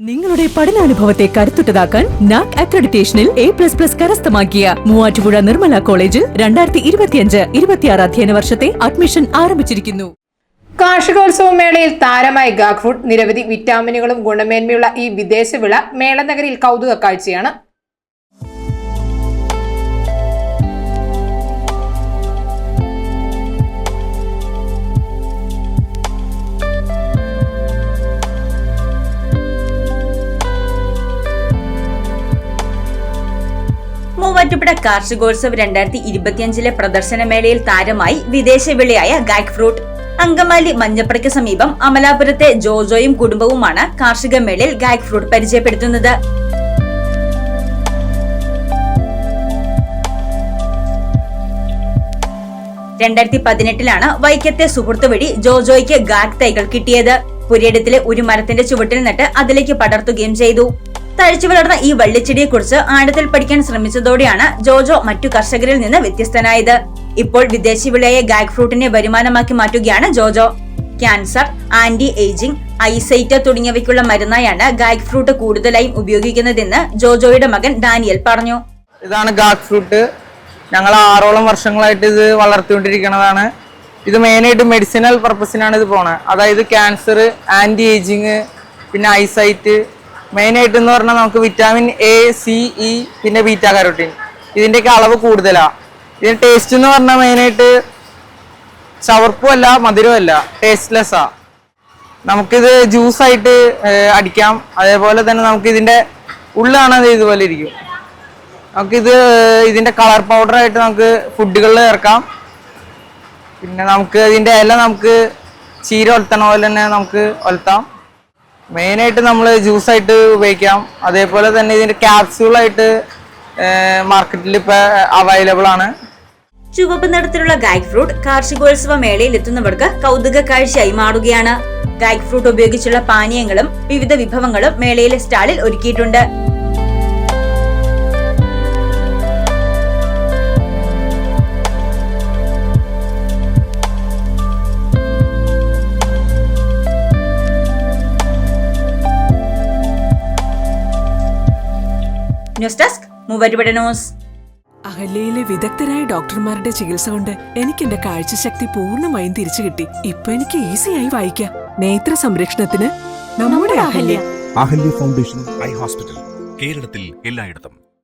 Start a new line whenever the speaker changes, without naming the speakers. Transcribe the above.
നിങ്ങളുടെ പഠനാനുഭവത്തെ കരുത്തുറ്റതാക്കാൻ നാക് അക്രഡിറ്റേഷനിൽ എ പ്ലസ് പ്ലസ് കരസ്ഥമാക്കിയ മൂവാറ്റുപുഴ നിർമ്മല കോളേജിൽ രണ്ടായിരത്തി ഇരുപത്തിയഞ്ച് ഇരുപത്തിയാറ് അധ്യയന വർഷത്തെ അഡ്മിഷൻ ആരംഭിച്ചിരിക്കുന്നു.
കാർഷികോത്സവ മേളയിൽ താരമായ ഗാഗ് ഫുഡ് നിരവധി വിറ്റാമിനുകളും ഗുണമേന്മയുള്ള ഈ വിദേശ വിള മേളനഗരിയിൽ കൗതുക കാഴ്ചയാണ്
മൂവാറ്റുപുഴ കാർഷികോത്സവ് രണ്ടായിരത്തി ഇരുപത്തിയഞ്ചിലെ പ്രദർശനമേളയിൽ താരമായി വിദേശ വിളയായ ഗാക് ഫ്രൂട്ട്. അങ്കമാലി മഞ്ഞപ്പുറയ്ക്ക് സമീപം അമലാപുരത്തെ ജോജോയും കുടുംബവുമാണ് കാർഷിക മേളയിൽ ഗാക് ഫ്രൂട്ട് പരിചയപ്പെടുത്തുന്നത്. രണ്ടായിരത്തി പതിനെട്ടിലാണ് വൈക്കത്തെ സുഹൃത്ത് വഴി ജോജോയ്ക്ക് ഗാക് തൈകൾ കിട്ടിയത്. പുരയിടത്തിലെ ഒരു മരത്തിന്റെ ചുവട്ടിൽ നട്ട് അതിലേക്ക് പടർത്തുകയും ചെയ്തു. തഴച്ചു വളർന്ന ഈ വള്ളിച്ചെടിയെക്കുറിച്ച് ആഴത്തിൽ പഠിക്കാൻ ശ്രമിച്ചതോടെയാണ് ജോജോ മറ്റു കർഷകരിൽ നിന്ന് വ്യത്യസ്തനായത്. ഇപ്പോൾ വിദേശി വിളയായ ഗാഗ് ഫ്രൂട്ടിനെ വരുമാനമാക്കി മാറ്റുകയാണ് Jojo. Cancer anti ageing eyesight തുടങ്ങിയവയ്ക്കുള്ള മരുന്നായാണ് ഗാഗ് ഫ്രൂട്ട് കൂടുതലായും ഉപയോഗിക്കുന്നതെന്ന് ജോജോയുടെ മകൻ ഡാനിയൽ പറഞ്ഞു.
ഇതാണ് ഗാഗ് ഫ്രൂട്ട്. ഞങ്ങൾ ആറോളം വർഷങ്ങളായിട്ട് ഇത് വളർത്തിക്കൊണ്ടിരിക്കുന്നതാണ് ഇത് മെയിനായിട്ട് മെഡിസിനൽ പർപ്പസിനാണ് ഇത് പോണത്. അതായത് ക്യാൻസർ ആന്റി ഏജിങ് പിന്നെ ഐസൈറ്റ് മെയിനായിട്ട് എന്ന് പറഞ്ഞാൽ നമുക്ക് വിറ്റാമിൻ എ സി ഇ പിന്നെ ബീറ്റ കരോട്ടീൻ ഇതിന്റെയൊക്കെ അളവ് കൂടുതലാണ് ഇതിന് ടേസ്റ്റ് എന്ന് പറഞ്ഞാൽ മെയിനായിട്ട് ചവർപ്പുമല്ല മധുരമല്ല ടേസ്റ്റ്ലെസ്സാണ് നമുക്കിത് ജ്യൂസായിട്ട് അടിക്കാം. അതേപോലെ തന്നെ നമുക്ക് ഇതിന്റെ ഉള്ളാണ് ഇതുപോലെ ഇരിക്കും. നമുക്കിത് ഇതിന്റെ കളർ പൗഡറായിട്ട് നമുക്ക് ഫുഡുകളിൽ ചേർക്കാം. പിന്നെ നമുക്ക് ഇതിന്റെ ഇല നമുക്ക് ചീര ഒലത്തണ പോലെ തന്നെ നമുക്ക് ഒലത്താം. മെയിനായിട്ട് നമ്മൾ ജ്യൂസായിട്ട് ഉപയോഗിക്കാം. അതേപോലെ തന്നെ ഇതിന്റെ ക്യാപ്സ്യൂളായിട്ട് മാർക്കറ്റിൽ ഇപ്പോൾ അവൈലബിൾ ആണ്.
ചുവപ്പ് നിറത്തിലുള്ള ഗായ്ക് ഫ്രൂട്ട് കാർഷികോത്സവ മേളയിൽ എത്തുന്നവർക്ക് കൗതുക കാഴ്ചയായി മാറുകയാണ്. ഗായ്ക് ഫ്രൂട്ട് ഉപയോഗിച്ചുള്ള പാനീയങ്ങളും വിവിധ വിഭവങ്ങളും മേളയിലെ സ്റ്റാളിൽ ഒരുക്കിയിട്ടുണ്ട്. News desk Muvattupuzha news.
അഹല്യയിലെ വിദഗ്ധരായ ഡോക്ടർമാരുടെ ചികിത്സ കൊണ്ട് എനിക്ക് എന്റെ കാഴ്ചശക്തി പൂർണമായും തിരിച്ചു കിട്ടി. ഇപ്പൊ എനിക്ക് ഈസിയായി വായിക്കാം. നേത്ര സംരക്ഷണത്തിന് നമ്മുടെ Ahalya.
Ahalya foundation eye hospital കേരളത്തിൽ എല്ലായിടത്തും.